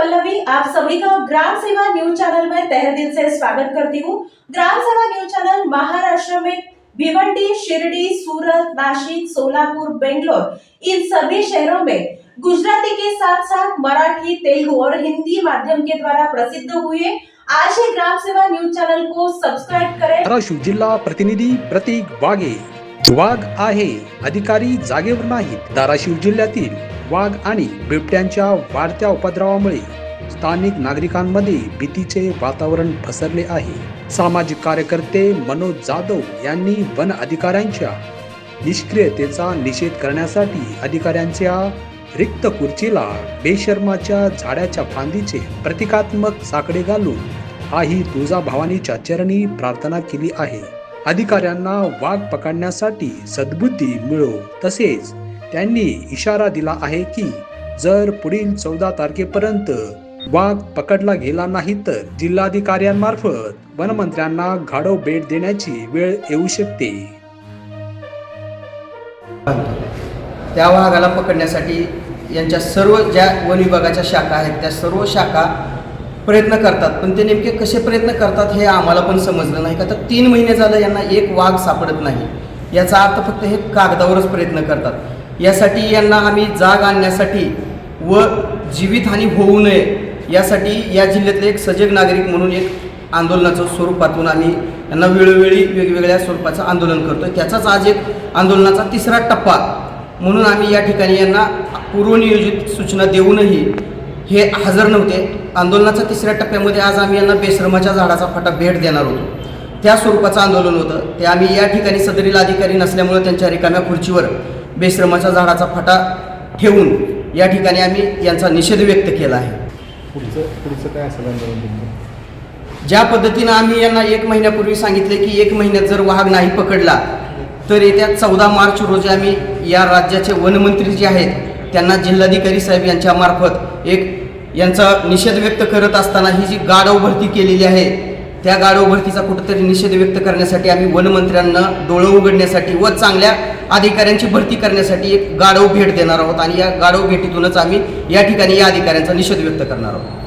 पल्लवी आप सभी का ग्राम सेवा न्यूज चैनल में तहे दिल से स्वागत करती हूँ। ग्राम सेवा न्यूज चैनल महाराष्ट्र में भिवंडी शिरडी सूरत नासिक सोलापुर बेंगलोर इन सभी शहरों में गुजराती के साथ साथ मराठी तेलुगु और हिंदी माध्यम के द्वारा प्रसिद्ध हुए आज ही ग्राम सेवा न्यूज चैनल को सब्सक्राइब करें। धाराशिव जिल्हा प्रतिनिधी प्रतीक वाघे वाघ आहे अधिकारी जागेवर नाहीत। धाराशिव जिल्ह्यातील वाघ आणि बिबट्यांच्या वाढत्या उपद्रवामुळे स्थानिक नागरिकांमध्ये भीतीचे वातावरण पसरले आहे. सामाजिक कार्यकर्ते मनोज जाधव यांनी वन अधिकाऱ्यांच्या निष्क्रियतेचा निषेध करण्यासाठी अधिकाऱ्यांच्या रिक्त खुर्चीला बेशर्माच्या झाडाच्या फांदीचे प्रतिकात्मक साकडे घालून आई तुळजाभवानीच्या चरणी प्रार्थना केली आहे. अधिकाऱ्यांना वाघ पकडण्यासाठी सद्बुद्धी मिळो तसेच त्यांनी इशारा दिला आहे की जर पुढील चौदा तारखेपर्यंत वाघ पकडला गेला नाही तर जिल्हाधिकाऱ्यांमार्फत वनमंत्र्यांना गाढव भेट देण्याची वेळ येऊ शकते. त्या वाघाला पकडण्यासाठी यांच्या सर्व ज्या वन विभागाच्या शाखा आहेत त्या सर्व शाखा प्रयत्न करतात. पण ते नेमके कसे प्रयत्न करतात हे आम्हाला पण समजलं नाही. का तर तीन महिने झालं यांना एक वाघ सापडत नाही. याचा अर्थ फक्त हे कागदावरच प्रयत्न करतात. यासाठी यांना आम्ही जाग आणण्यासाठी व जीवितहानी होऊ नये यासाठी या जिल्ह्यातले एक सजग नागरिक म्हणून एक आंदोलनाचं स्वरूपातून आम्ही यांना वेळोवेळी वेगवेगळ्या स्वरूपाचं आंदोलन करतो त्याचाच आज एक आंदोलनाचा तिसरा टप्पा म्हणून आम्ही या ठिकाणी यांना पूर्वनियोजित सूचना देऊनही हे हजर नव्हते. आंदोलनाच्या तिसऱ्या टप्प्यामध्ये आज आम्ही यांना बेश्रमाच्या झाडाचा फाटा भेट देणार होतो. त्या स्वरूपाचं आंदोलन होतं. ते आम्ही या ठिकाणी सदरील अधिकारी नसल्यामुळे त्यांच्या रिकाम्या खुर्चीवर बेश्रमाच्या झाडाचा फाटा ठेवून या ठिकाणी आम्ही यांचा निषेध व्यक्त केला आहे. पुढचं पुढचं काय असेल आंदोलन तुमचं ज्या पद्धतीनं आम्ही यांना एक महिन्यापूर्वी सांगितले की एक महिन्यात जर वाघ नाही पकडला तर येत्या चौदा मार्च रोजी आम्ही या राज्याचे वनमंत्री जे आहेत त्यांना जिल्हाधिकारी साहेब यांच्या मार्फत एक यांचा निषेध व्यक्त करत असताना ही जी गाढव भरती केलेली आहे त्या गाढव भरतीचा कुठंतरी निषेध व्यक्त करण्यासाठी आम्ही वनमंत्र्यांना डोळं उघडण्यासाठी व चांगल्या अधिकाऱ्यांची भरती करण्यासाठी एक गाढव भेट देणार आहोत आणि या गाढव भेटीतूनच आम्ही या ठिकाणी या अधिकाऱ्यांचा निषेध व्यक्त करणार आहोत.